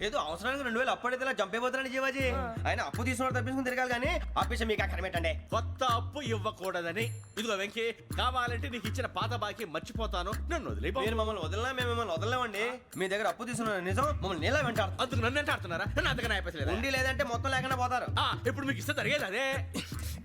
ఏదో అవసరానికి రెండు వేలు అప్పుడైతే ఇలా చంపేపోతారని జీవాజీ. ఆయన అప్పు తీసుకున్న తప్పించుకుని తిరగాలి కానీ ఆపేసి మీకు అక్కడ పెట్టండి కొత్త అప్పు ఇవ్వకూడదని. ఇదిగో వెంకీ కావాలంటే నీకు ఇచ్చిన పాత బాకీ మర్చిపోతాను. నన్ను వదిలే మీరు మమ్మల్ని వదలనా మేము మిమ్మల్ని వదలలేమండి. మీ దగ్గర అప్పు తీసుకున్న నిజం మమ్మల్ని నీలా వెంటాడు అందుకు నన్ను ఎంత ఆడుతున్నారా నన్ను అంతగా నాయపసలేదా ఉండి లేదంటే మొత్తం లేకుండా పోతారు. ఆ, ఇప్పుడు మీకు ఇస్తే జరిగేది అదే.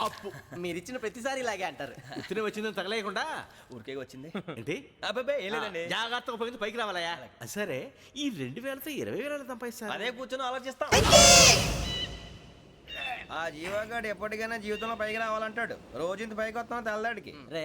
అప్పు. మీరు ఇచ్చిన ప్రతిసారి ఇలాగే అంటారు. ఉత్తిన వచ్చిందని తగలేయకుండా? ఊరికే వచ్చింది. ఏంటి? అబ్బాయి ఏం లేదండి. జాగ్రత్తగా ఉపయోగించి పైకి రావాలయ్యా. సరే ఈ రెండు వేలతో ఇరవై వేల సంపాదిస్తారు? అదే కూర్చొని ఆలోచిస్తాం. ఆ జీవగాడు ఎప్పటికైనా జీవితంలో పైకి రావాలంటాడు. రోజు ఇంత పైకి వస్తాం తెల్లడికి. రే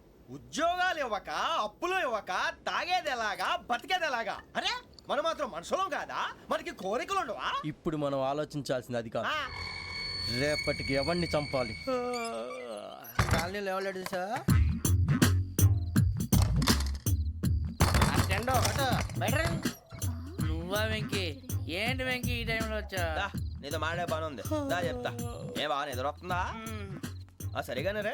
ఉద్యోగాలు ఇవ్వక అప్పులు ఇవ్వక తాగేది ఎలాగా బతికేది ఎలాగా? అరే మనం మాత్రం మనుషులం కాదా? మనకి కోరికలు ఉండవా? ఇప్పుడు మనం ఆలోచించాల్సింది అది కాదు. రేపటికి ఎవరిని చంపాలి? కాలనీలో ఎవరు సార్ అటెండో నువ్వా వెంకీ? ఏంటి వెంకీ ఈ టైంలో వచ్చా? దా, నీతో మాడే పని ఉంది. దా చెప్తా. ఏ బాగా ఆ సరిగానే రే.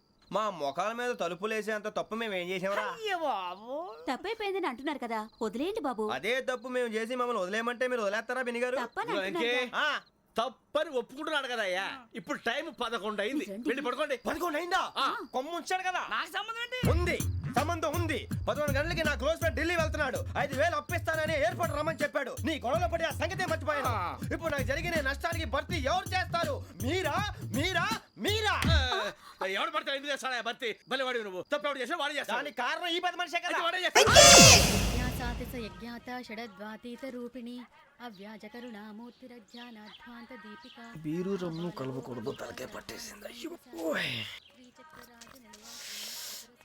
మా మొఖాల మీద తలుపులు వేసేంత తప్పు మేము ఏం చేసామరా అయ్య బాబు. తప్పైపోయిందని అంటున్నారు కదా వదిలేయండి బాబు. అదే తప్పు మేము చేసి మమ్మల్ని వదిలేయమంటే మీరు వదిలేస్తారా బినిగారు తప్పని ఇదిగో అంటున్నారు వెంకీ ఆ, తప్పని ఒప్పుకుంటున్నాడు కదా అయ్యా. ఇప్పుడు టైం పదకొండు అయింది. వెళ్ళి పడుకోండి. పదకొండు అయిందా? కొమ్ము ఉంచాడు కదా. నాకు సంబంధం ఏంటి? ఉంది. సంబంధం ఉంది. పదకొండు గంటలకి నా క్లోజ్ ఫ్రెండ్ ఢిల్లీ వెళ్తున్నాడు. ఐదు వేలు అప్పిస్తానని ఎయిర్పోర్ట్ రమ్మని చెప్పాడు. నీ గొడవలో పడి ఆ సంగతే మర్చిపోయాను. ఇప్పుడు నాకు జరిగిన ఈ నష్టానికి భర్తీ ఎవరు చేస్తారు? మీరా? మీరా ఆ, ఎవడు పడితే ఎందుకు చేస్తాడా భర్తీ? భలే వాడి నువ్వు. తప్పు ఎవడు చేసా వాడే చేస్తాడు. దానికి కారణం ఈ పది మనిషే కదా. వాడే చేస్తాడు. జ్ఞాసాతి స యజ్ఞాత షడద్వాతీత రూపిణి అవ్యాజ కరుణామూర్తిరజ్ఞానాధ్వాంత దీపిక. బీరు రమ్ము కలుపుకూడదు తలకే పట్టేసింది